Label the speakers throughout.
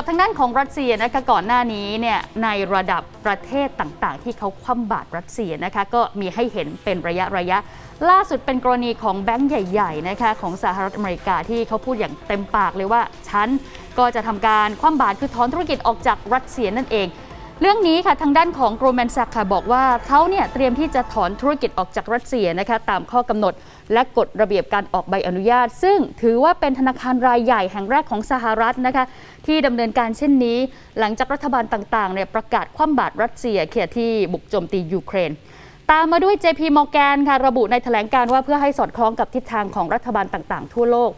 Speaker 1: กับทางด้านของรัสเซียนะคะก่อนหน้านี้เนี่ยในระดับประเทศต่างๆ ที่เขาคว่ำบาตรรัสเซียนะคะก็มีให้เห็นเป็นระยะระยะ ล่าสุดเป็นกรณีของแบงก์ใหญ่ๆนะคะของสหรัฐอเมริกาที่เขาพูดอย่างเต็มปากเลยว่าฉันก็จะทำการคว่ำบาตรคือถอนธุรกิจออกจากรัสเซียนั่นเอง เรื่องนี้ค่ะทางด้านของโกลแมนแซกค่ะบอกว่าเขาเนี่ยเตรียมที่จะถอนธุรกิจออกจากรัสเซียนะคะตามข้อกำหนด และกฎระเบียบการออกใบอนุญาต ซึ่งถือว่าเป็นธนาคารรายใหญ่แห่งแรกของสหรัฐนะคะที่ดำเนินการเช่นนี้ หลังจากรัฐบาลต่างๆเนี่ยประกาศคว่ำบาตรรัสเซียเขียที่บุกโจมตียูเครนตามมาด้วย JP Morgan ค่ะระบุในแถลงการว่าเพื่อให้สอดคล้องกับทิศทางของรัฐบาลต่างๆ ทั่วโลก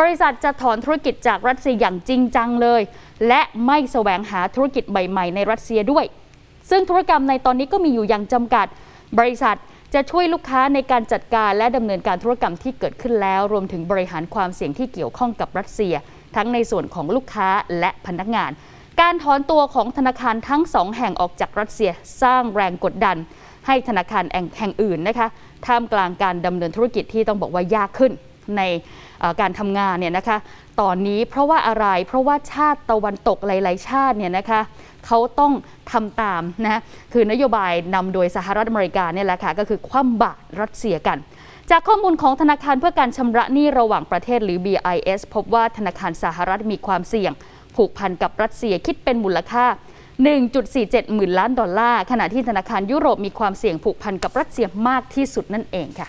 Speaker 1: บริษัทจะถอนธุรกิจจากรัสเซียอย่างจริงจังเลย และไม่แสวงหาธุรกิจใหม่ๆ ในรัสเซียด้วย ซึ่งธุรกรรมในตอนนี้ก็มีอยู่อย่างจำกัด บริษัทจะช่วยลูกค้าในการจัดการและดำเนินการธุรกรรมที่เกิดขึ้นแล้ว รวมถึงบริหารความเสี่ยงที่เกี่ยวข้องกับรัสเซีย ทั้งในส่วนของลูกค้าและพนักงาน การถอนตัวของธนาคารทั้งสองแห่งออกจากรัสเซียสร้างแรงกดดัน ให้ธนาคารแห่งอื่นนะคะท่ามกลางการดำเนินธุรกิจที่ต้องบอกว่ายากขึ้น ในการทำงานเนี่ยนะคะตอนนี้เพราะว่าอะไรเพราะว่าชาติตะวันตกหลาย ๆ ชาติเนี่ยนะคะเขาต้องทำตามนะคือนโยบายนำโดยสหรัฐอเมริกาเนี่ยแหละค่ะก็คือคว่ำบาตรรัสเซียกัน จากข้อมูลของธนาคารเพื่อการชำระหนี้ระหว่างประเทศหรือ BIS พบว่าธนาคารสหรัฐมีความเสี่ยง ผูกพันกับรัสเซียคิดเป็นมูลค่า 1.47 หมื่นล้านดอลลาร์ขณะที่ธนาคารยุโรปมีความเสี่ยงผูกพันกับรัสเซียมากที่สุดนั่นเองค่ะ